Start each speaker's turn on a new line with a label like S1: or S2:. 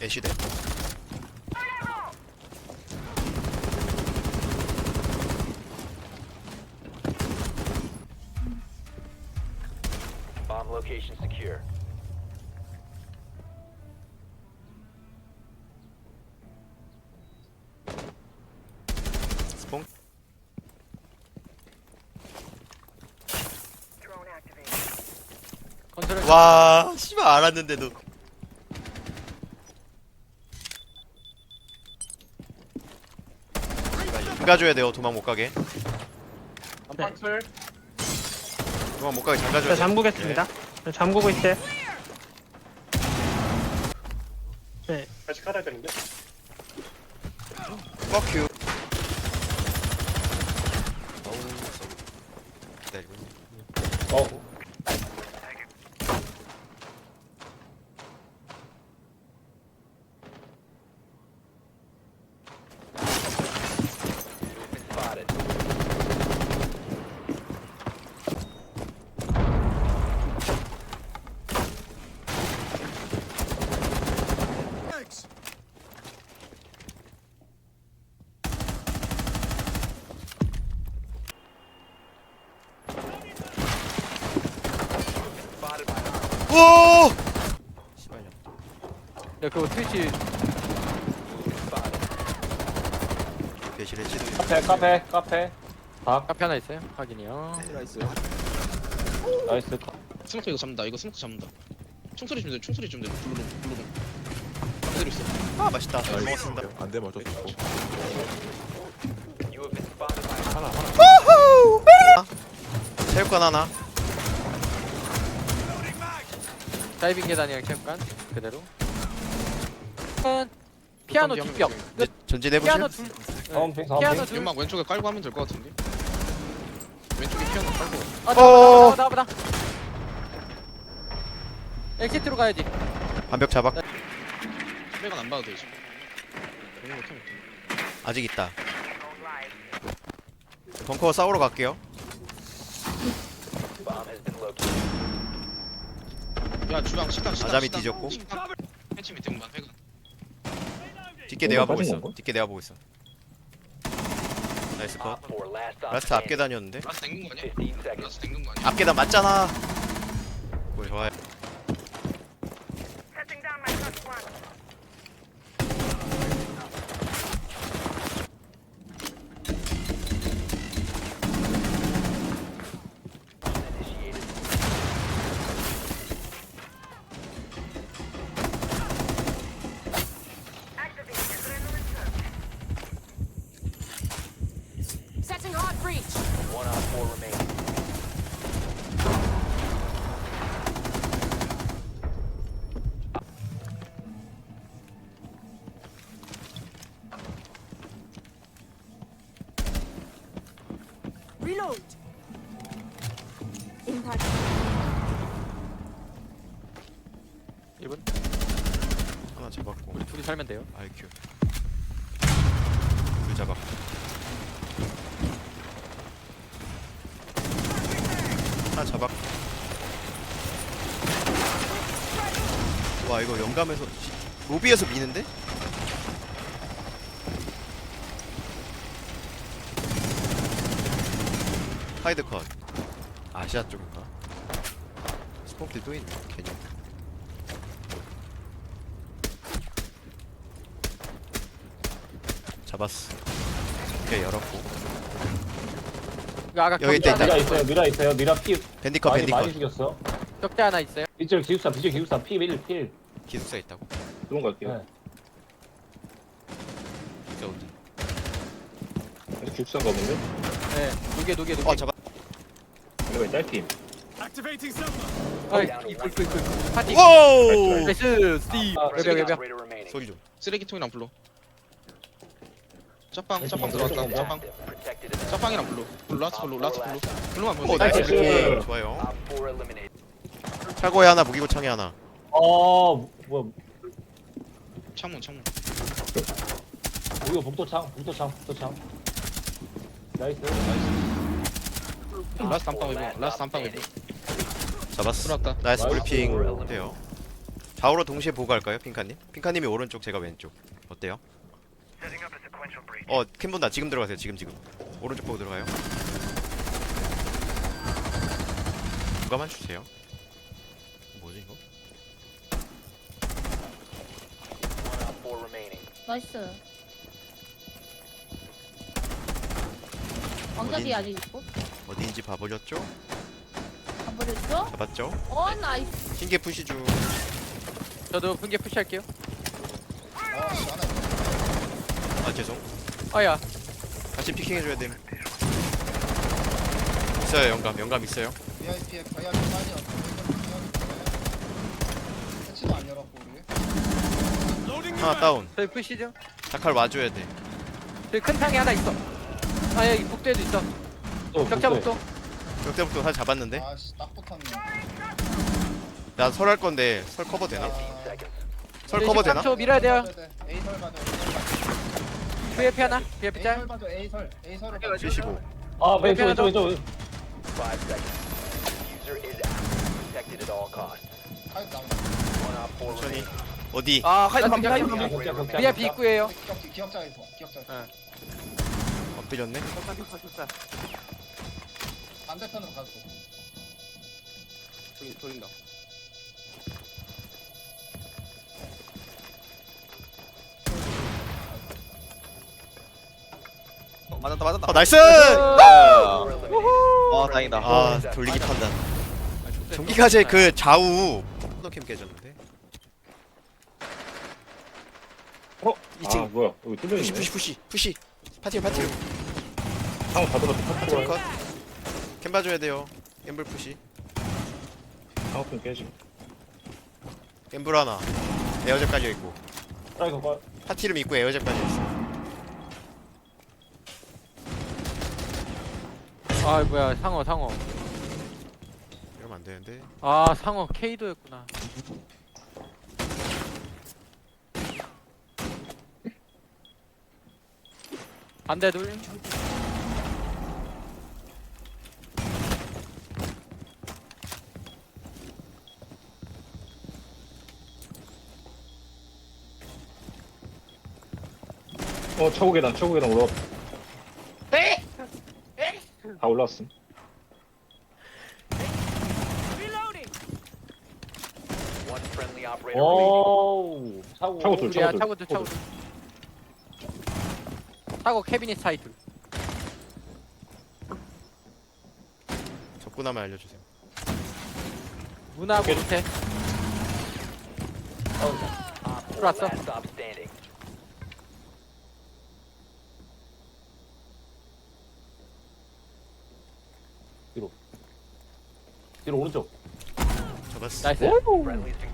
S1: 애쉬대
S2: Bomb location secure.
S1: 스폰
S3: 컨트롤
S1: 와 씨발 알았는데도 안 가줘야 돼요 도망 못 가게.
S4: 박슬
S1: 도망 못 가게 잘 가줘야 자돼
S5: 잠그겠습니다. 자, 잠그고 있어요.
S4: 다시 깔아야 되는데?
S1: Fuck you. 어우 써 기다리고 있네.
S4: 어
S1: 오! 씨발려
S3: 네, 그거 트위치.
S1: 배실의 치도
S4: 카페 카페 카페
S3: 카페 하나 있어요? 확인이요.
S4: 나이스
S6: 스모크 이거 잡는다. 이거 스모크 잡는다. 총소리 좀 돼. 총소리 좀 돼. 블루룸 블루룸. 그대로 있어.
S1: 아 맛있다 잘 먹었습니다
S7: 안 되면 어쩔 수 없고
S1: 체육관 하나
S3: 다이빙 계단이랑 체육관 그대로. 은 피아노
S6: 어떤
S3: 뒷벽.
S6: 경우에
S1: 이제 전진해보실?
S3: 피아노 둘.
S4: 사원핑
S3: 피아노 둘.
S6: 연막 왼쪽에 깔고 하면 될 것 같은데. 왼쪽에 피아노 깔고.
S3: 아,
S1: 어.
S3: 나보다 나보다 나보다. 엑시트로 가야지.
S1: 반벽 잡아
S6: 빼가 안 봐도 되지. 너무 못해.
S1: 아직 있다 벙커 싸우러 갈게요
S6: 야 주방 식당 식당.
S1: 아잠이
S6: 식당.
S1: 뒤졌고.
S6: 식당. 팬치 밑에 공간 회관.
S1: 뒷게 내가 보고
S4: 빠진
S1: 있어
S4: 건가?
S1: 뒷게 내가 보고 있어 나이스 컷
S2: Op 4 last stop
S1: 라스트
S2: standing.
S1: 앞계 단이었는데
S6: 라스 땡긴 거 아니야?
S2: 15 seconds.
S6: 라스 땡긴 거 아니야?
S1: 앞계단 맞잖아 뭐 좋아요
S2: Initiated.
S8: Setting hard breach.
S2: One on four remaining.
S8: Reload. Impact.
S3: 1분.
S1: 하나 잡았고
S3: 우리 둘이 살면 돼요.
S1: IQ 둘 잡았고 하나 잡았고 시- 로비에서 미는데? 하이드 컷. 아시아 쪽인가? 스포키 또 있네 개념. 잡았어. 오케이 열었고.
S3: 이거 아까
S1: 여기 있다,
S3: 격자
S1: 있다.
S4: 미라 있어요 미라 있어요. 미라 피
S1: 밴디컷
S4: 많이 많이
S1: 밴디컷.
S4: 죽였어.
S3: 격자 하나 있어요.
S4: 이쪽 기숙사 비질 기숙사. P1필
S1: 기숙사 있다고?
S4: 들어온 갈게요
S1: 네. 기숙사 어디?
S4: 근데 기숙사인가 본데?
S3: 네. 개두 개.
S1: 어 잡았
S4: 내가 짧팀
S3: 어이,
S2: Down to
S3: 이끌 끌 끌. 파티.
S1: 오!
S3: 레스 스티.
S4: 아,
S2: operator remaining.
S1: 소리 좀
S6: 쓰레기통이랑 불러. 짜빵 짜빵
S4: 네,
S6: 들어왔다.
S4: 네,
S6: 짜빵
S2: Protected in the
S6: 짜빵이랑 불러. 불러 라스 불러 라스 불러. 불러만
S1: 오
S6: 보면 돼.
S1: 나이스
S4: 나이스.
S1: 네, 좋아요
S2: Op 4 eliminated.
S1: 차고에 하나 무기고창에 하나
S4: 어 뭐야
S6: 창문 창문.
S4: 이거 복도창 복도창 복도창 나이스
S6: 라스 단빵 외부. 라스 단빵 외부.
S1: 잡았어
S6: 들어왔다.
S1: 나이스. 브리핑 돼요 좌우로 동시에 보고 갈까요, 핑카님? 핑카님이 오른쪽, 제가 왼쪽. 어때요? 어, 캠 본다. 지금 들어가세요. 지금 지금. 오른쪽 보고 들어가요. 누가만 주세요. 뭐지 이거?
S2: Four remaining.
S9: 왕자비
S1: 어딘지.
S9: 아직 있고.
S1: 어디인지 봐버렸죠?
S9: 안 버렸죠?
S1: 잡았죠?
S9: 어, 나이스.
S1: 흰개 푸시 중.
S3: 저도 분개 푸시할게요
S1: 아 죄송.
S3: 아야
S1: 같이 피킹해줘야 됨. 있어요 영감. 영감 있어요.
S7: VIP에 가야 좀 많이 왔고 패치도 안 열었고 우리
S1: 하나 다운.
S3: 저희 푸시죠
S1: 자칼 와줘야 돼.
S3: 저희 큰 탕이 하나 있어 아 여기 북대도 있어
S4: 또
S3: 격자
S4: 복도.
S3: 북도
S1: 역대부터 하나 잡았는데.
S7: 아씨 딱 붙었네
S1: 나 설할 건데 설 커버 되나?
S7: 아.
S1: 설 커버 되나?
S3: 13초 밀어야 돼요
S7: A 설 봐줘 A 설 봐줘
S3: VF 하나 VF
S7: A 짤설 봐줘 A 설 A 설을 봐줘
S1: 75.
S4: 아 왼쪽 왼쪽 왼쪽
S2: Five seconds. User is active. Protected at all costs.
S7: 하이드 나온다
S2: One op four
S1: 천천히. 어디?
S3: 아 하이드
S4: 격자, 격자, 격자.
S3: VIP 입구에요
S7: 기억 기억자에서 기억자에서
S1: 엎드렸네.
S7: 반대편으로 가줘
S6: 돌린다
S7: 어, 맞았다 맞았다
S1: 아 나이스!
S7: 와 다행이다
S1: 아 돌리기 판단. 전기가제 그 좌우 포도캠 깨졌는데.
S4: 어?
S1: 이 친구.
S4: 아 뭐야 여기 뚫려
S1: 푸시
S4: 있네
S1: 푸시 푸시 푸시. 파티요 파티요.
S4: 들어갔어
S1: 파티요
S4: 파티로
S1: 컷. 캠 봐줘야 돼요. 갬블 푸시.
S4: 상업품 깨지
S1: 갬블 하나. 에어젯 깔려 있고.
S4: 트라이커 봐
S1: 파티룸 있고 에어젯 깔려 있어.
S3: 아 뭐야 상어 상어
S1: 이러면 안 되는데.
S3: 아 상어 K도였구나 반대 둘.
S4: 어 최고 계단 최고 계단 올라왔다. 다 올라왔음.
S2: One friendly
S4: 어.
S2: operator remaining.
S4: 오우 차고 차고 둘 차고
S3: 둘 차고 둘 차고 캐비닛 사이 둘
S1: 접근하면 알려주세요.
S3: 문하고 밑에
S2: Op four
S3: 들어왔어.
S2: last stop standing.
S4: 뒤로 오른쪽
S1: 잡았어.
S3: 나이스
S2: Friendly's victorious.